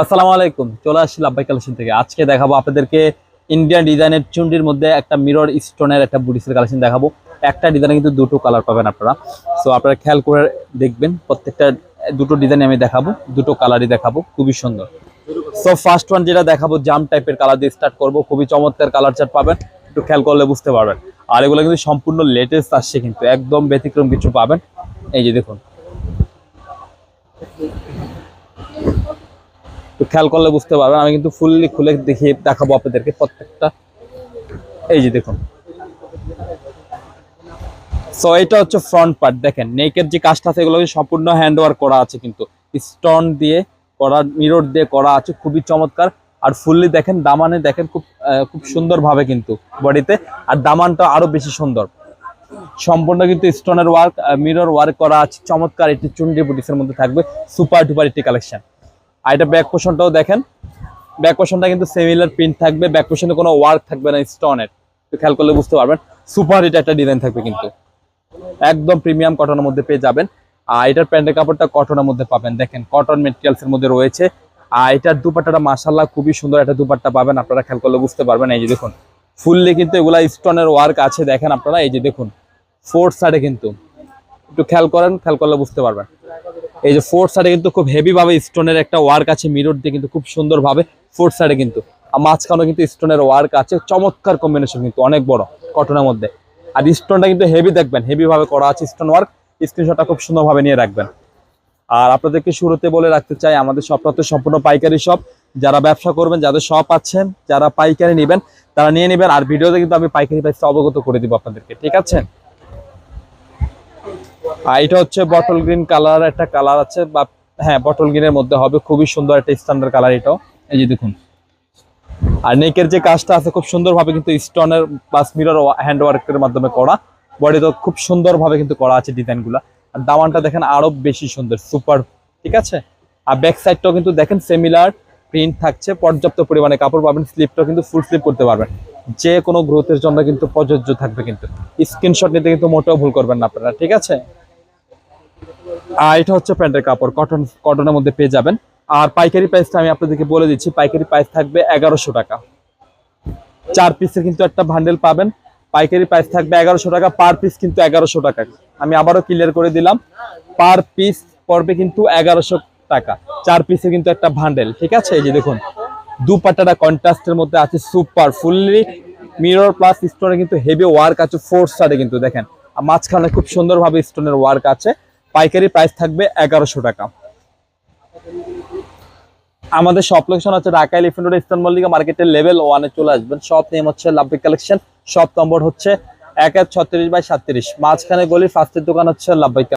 আসসালামু আলাইকুম, চলে আসছি লাব্বাই কালেকশন থেকে। আজকে দেখাবো আপনাদেরকে ইন্ডিয়ান ডিজাইনের চুন্ডির মধ্যে একটা মিরর স্টোনের একটা বুটিসের কালেকশন দেখাবো। একটা ডিজাইনে কিন্তু দুটো কালার পাবেন আপনারা। সো আপনারা খেয়াল করে দেখবেন, প্রত্যেকটা দুটো ডিজাইন আমি দেখাবো, দুটো কালারই দেখাবো, খুবই সুন্দর। সো ফার্স্ট ওয়ান যেটা দেখাবো, জাম টাইপের কালার দিয়ে স্টার্ট করব, খুবই চমৎকার কালার চার্ট পাবেন, একটু খেয়াল করলে বুঝতে পারবেন। আর এগুলো কিন্তু সম্পূর্ণ লেটেস্ট আসছে কিন্তু, একদম ব্যতিক্রম কিছু পাবেন। এই যে দেখুন। তো খেয়াল করলে বুঝতে পারবেন। আমি কিন্তু ফুললি খুলে দেখিয়ে দেখাবো আপনাদেরকে প্রত্যেকটা। এই যে দেখুন। সো এটা হচ্ছে ফ্রন্ট পার্ট দেখেন। নেকের যে কাজটা আছে, এগুলো সম্পূর্ণ হ্যান্ড ওয়ার্ক করা আছে কিন্তু। স্টোন দিয়ে করা মিরর দিয়ে করা আছে, খুবই চমৎকার। আর ফুললি দেখেন, দামানে দেখেন খুব খুব সুন্দরভাবে কিন্তু বডিতে। আর দামানটা আরও বেশি সুন্দর। সম্পূর্ণ কিন্তু স্টোনের ওয়ার্ক মিরর ওয়ার্ক করা আছে, চমৎকার। একটি চুন্ডি বুটিসের মধ্যে থাকবে। সুপার ডুপার একটি কালেকশন আর এটা ব্যাক পোষণটাও দেখেন। ব্যাক পোষণটা কিন্তু সিমিলার প্রিন্ট থাকবে। ব্যাক পোষণে কোনো ওয়ার্ক থাকবে না স্টোনের খেয়াল করলে বুঝতে পারবেন। সুপার হিট একটা ডিজাইন থাকবে কিন্তু। একদম প্রিমিয়াম কটনের মধ্যে পেয়ে যাবেন। আর এটার প্যান্টের কাপড়টা কটনের মধ্যে পাবেন। দেখেন কটন মেটেরিয়ালস এর মধ্যে রয়েছে। আর এটার দুপাট্টাটা মাসাল্লাহ খুবই সুন্দর একটা দুপাট্টা পাবেন। আপনারা খেয়াল করলে বুঝতে পারবেন। এই যে দেখুন ফুললি কিন্তু এগুলা স্টোনের ওয়ার্ক আছে। দেখেন আপনারা, এই যে দেখুন ফোর্থ সাইডে কিন্তু। একটু খেয়াল করেন, খেয়াল করলে বুঝতে পারবেন। এই যে ফোর্থ সাইডে কিন্তু খুব হেভি ভাবে স্টোনের একটা ওয়ার্ক আছে মিরর দিয়ে কিন্তু খুব সুন্দর ভাবে ফোর্থ সাইডে কিন্তু। আর মাঝখানেও কিন্তু স্টোনের ওয়ার্ক আছে, চমৎকার কম্বিনেশন কিন্তু, অনেক বড় কটনের মধ্যে। আর স্টোনটা কিন্তু হেভি দেখবেন হেভি ভাবে করা আছে স্টোন ওয়ার্ক স্ক্রিনশটটা খুব সুন্দর ভাবে নিয়ে রাখবেন। আর আপনাদেরকে শুরুতে বলে রাখতে চাই, আমাদের শপটা তো সম্পূর্ণ পাইকারি শপ যারা ব্যবসা করবেন, যাদের শপ আছেন, যারা পাইকারি নেবেন, তারা নিয়ে নেবেন। আর ভিডিওতে কিন্তু আমি পাইকারি প্রাইসটা অবগত করে দিব আপনাদেরকে, ঠিক আছে? এটা হচ্ছে বটল গ্রিন কালার একটা কালার আছে, বা হ্যাঁ বটল গ্রিনের মধ্যে হবে, খুবই সুন্দর একটা স্ট্যান্ডার্ড কালার এটাও। এই যে দেখুন। আর নেকের যে কাজটা আছে, খুব সুন্দরভাবে কিন্তু স্টোনের প্লাস মিরর হ্যান্ড ওয়ার্কের মাধ্যমে করা। বডি তো খুব সুন্দরভাবে কিন্তু করা আছে ডিজাইনগুলো আর দামানটা দেখেন আরও বেশি সুন্দর সুপার ঠিক আছে? আর ব্যাক সাইডটাও কিন্তু দেখেন সিমিলার প্রিন্ট থাকছে, পর্যাপ্ত পরিমাণে কাপড় পাবেন স্লিপটাও কিন্তু ফুল স্লিপ করতে পারবেন। যে কোনো গ্রোথের জন্য কিন্তু প্রযোজ্য থাকবে কিন্তু। স্ক্রিনশট নিতে কিন্তু মোটেও ভুল করবেন না আপনারা, ঠিক আছে? আর এটা হচ্ছে প্যান্টের কাপড়। কটন কটনের মধ্যে পেয়ে যাবেন। আর পাইকারি প্রাইসটা আমি আপনাদেরকে বলে দিচ্ছি, পাইকারি প্রাইস থাকবে এগারোশো টাকা। চার পিসের কিন্তু একটা ভান্ডেল পাবেন। পাইকারি প্রাইস থাকবে এগারোশো টাকা পার পিস কিন্তু এগারোশো টাকা। আমি আবারও ক্লিয়ার করে দিলাম পার পিস পড়বে কিন্তু এগারোশো টাকা। চার পিসের কিন্তু একটা ভান্ডেল ঠিক আছে? এই যে দেখুন, দুপাট্টাটা কন্ট্রাস্টের মধ্যে আছে সুপার ফুললি মিরর প্লাস স্টোনে কিন্তু হেভি ওয়ার্ক আছে ফোর সাইডে কিন্তু দেখেন। মাঝখানে খুব সুন্দরভাবে স্টোনের ওয়ার্ক আছে। পাইকারি প্রাইস থাকবে এগারোশো টাকা। আমাদের সব লোকেশন হচ্ছে Dhaka elephant road eastern Mallika মার্কেটের লেভেল ওয়ানে চলে আসবেন। সব নেম হচ্ছে লাভবিক কালেকশন সব নম্বর হচ্ছে এক এক ছত্রিশ বাই সাতত্রিশ মাঝখানে গলি ফার্স্টের দোকান হচ্ছে লাভবিক